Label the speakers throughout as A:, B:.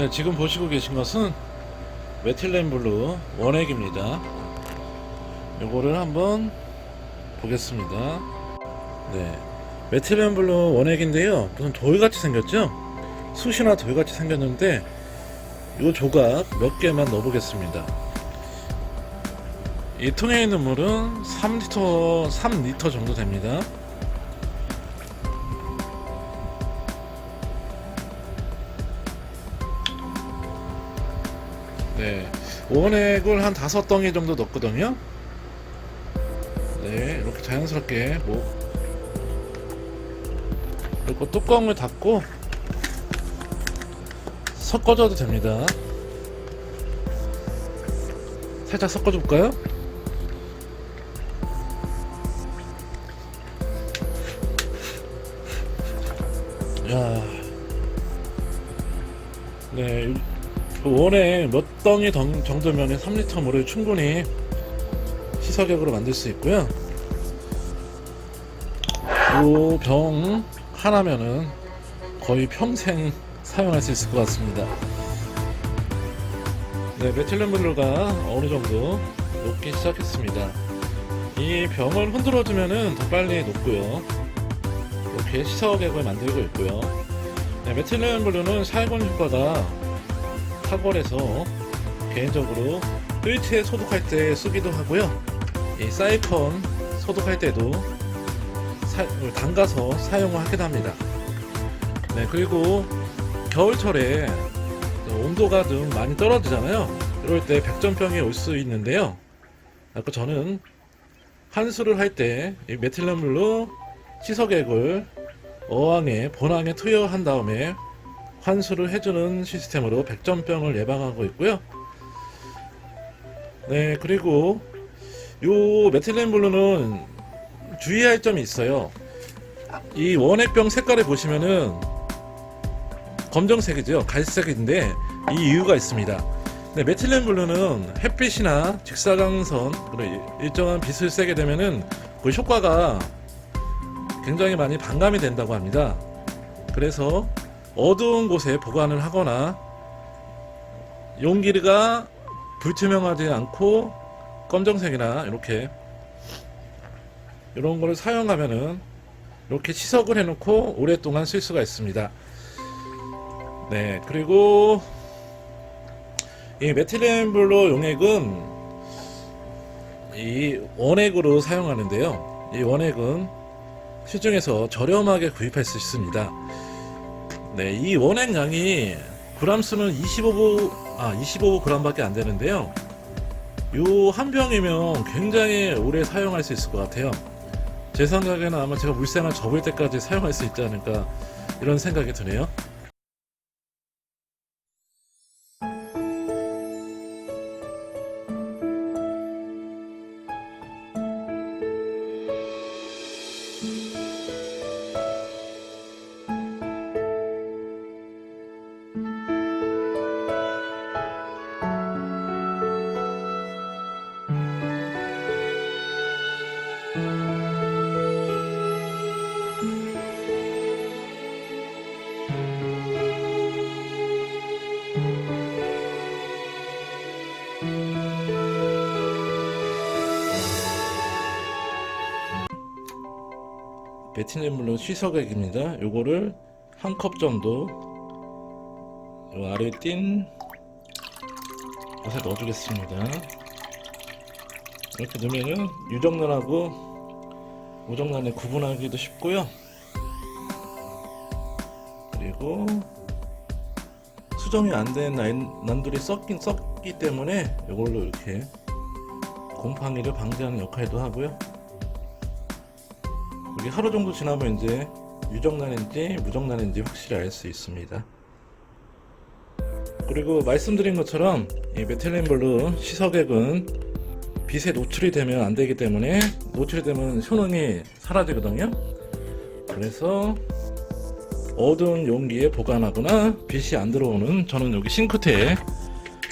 A: 네, 지금 보시고 계신 것은 메틸렌 블루 원액입니다. 요거를 한번 보겠습니다. 네, 메틸렌 블루 원액인데요. 무슨 돌같이 생겼죠? 숯이나 돌같이 생겼는데 요 조각 몇 개만 넣어보겠습니다. 이 통에 있는 물은 3리터, 3리터 정도 됩니다. 네, 원액을 한 다섯 덩이 정도 넣거든요. 네, 이렇게 자연스럽게 뭐 그리고 뚜껑을 닫고 섞어줘도 됩니다. 살짝 섞어줄까요? 야, 네, 그 원에 몇 덩이 덩- 정도면 3리터 물을 충분히 시사격으로 만들 수 있고요. 이 병 하나면은 거의 평생 사용할 수 있을 것 같습니다. 네, 메틸렌 블루가 어느 정도 녹기 시작했습니다. 이 병을 흔들어 주면은 더 빨리 녹고요. 이렇게 시사격을 만들고 있고요. 네, 메틸렌 블루는 살균 효과가 탁월해서 개인적으로 뜰채 소독할 때 쓰기도 하고요. 이 사이펀 소독할 때도 사- 담가서 사용을 하기도 합니다. 네, 그리고 겨울철에 온도가 좀 많이 떨어지잖아요. 이럴 때 백전병이 올 수 있는데요. 아까 저는 한수를 할 때 메틸렌물로 시석액을 어항에 본항에 투여한 다음에 환수를 해주는 시스템으로 백전병을 예방하고 있고요. 네, 그리고 요 메틸렌 블루는 주의할 점이 있어요. 이 원액병 색깔을 보시면은 검정색이죠. 갈색인데 이 이유가 있습니다. 네, 메틸렌 블루는 햇빛이나 직사광선 일정한 빛을 쐬게 되면은 그 효과가 굉장히 많이 반감이 된다고 합니다. 그래서 어두운 곳에 보관을 하거나 용기가 불투명하지 않고 검정색이나 이렇게 이런 거를 사용하면은 이렇게 시석을 해놓고 오랫동안 쓸 수가 있습니다. 네, 그리고 이 메틸렌 블루 용액은 이 원액으로 사용하는데요. 이 원액은 시중에서 저렴하게 구입할 수 있습니다. 네, 이 원액 양이 그람 수는 25 아, 25g밖에 안 되는데요. 요 한 병이면 굉장히 오래 사용할 수 있을 것 같아요. 제 생각에는 아마 제가 물생활 접을 때까지 사용할 수 있지 않을까 이런 생각이 드네요. 베티넷 물론 시석액입니다. 요거를 한 컵 정도 요 아래 띈 것에 넣어주겠습니다. 이렇게 넣으면은 유정란하고 무정란에 구분하기도 쉽고요. 그리고 수정이 안 된 난들이 썩긴 썩기 때문에 이걸로 이렇게 곰팡이를 방지하는 역할도 하고요. 이게 하루 정도 지나면 이제 유정란인지 무정란인지 확실히 알 수 있습니다. 그리고 말씀드린 것처럼 이 메틸렌 블루 시석액은 빛에 노출이 되면 안 되기 때문에 노출이 되면 효능이 사라지거든요. 그래서 어두운 용기에 보관하거나 빛이 안 들어오는 저는 여기 싱크대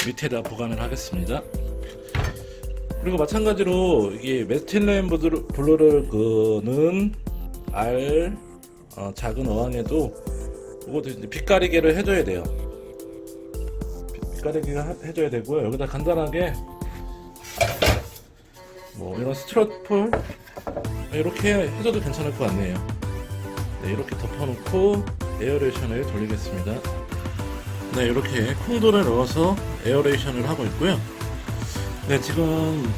A: 밑에다 보관을 하겠습니다. 그리고 마찬가지로 이게 메틸렌 블루- 블루를 그는 알 어, 작은 어항에도 이것도 이제 빛가리개를 해줘야 돼요. 가리기 해줘야 되고요. 여기다 간단하게 뭐 이런 스트로폴 이렇게 해줘도 괜찮을 것 같네요. 네, 이렇게 덮어놓고 에어레이션을 돌리겠습니다. 네, 이렇게 콩도를 넣어서 에어레이션을 하고 있고요. 네, 지금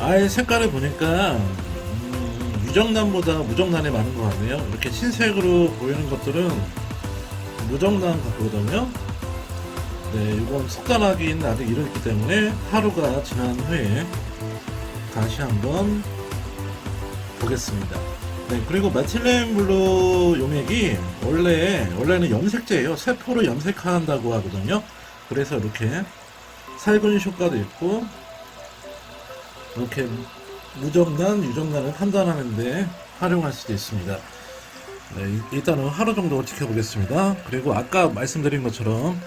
A: 알 색깔을 보니까 음, 유정란보다 무정란이 많은 것 같네요. 이렇게 흰색으로 보이는 것들은 무정란 같거든요. 네, 이건 속단하기는 아직 이르기 때문에 하루가 지난 후에 다시 한번 보겠습니다. 네, 그리고 메틸렌 블루 용액이 원래, 원래는 염색제예요. 세포를 염색한다고 하거든요. 그래서 이렇게 살균 효과도 있고, 이렇게 무정란, 유정란을 판단하는데 활용할 수도 있습니다. 네, 일단은 하루 정도 지켜보겠습니다. 그리고 아까 말씀드린 것처럼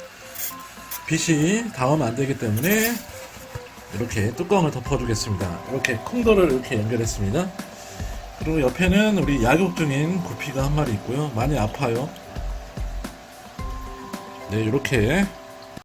A: 빛이 닿으면 안 되기 때문에 이렇게 뚜껑을 덮어주겠습니다. 이렇게 콩도를 이렇게 연결했습니다. 그리고 옆에는 우리 약육 중인 구피가 한 마리 있고요. 많이 아파요. 네, 이렇게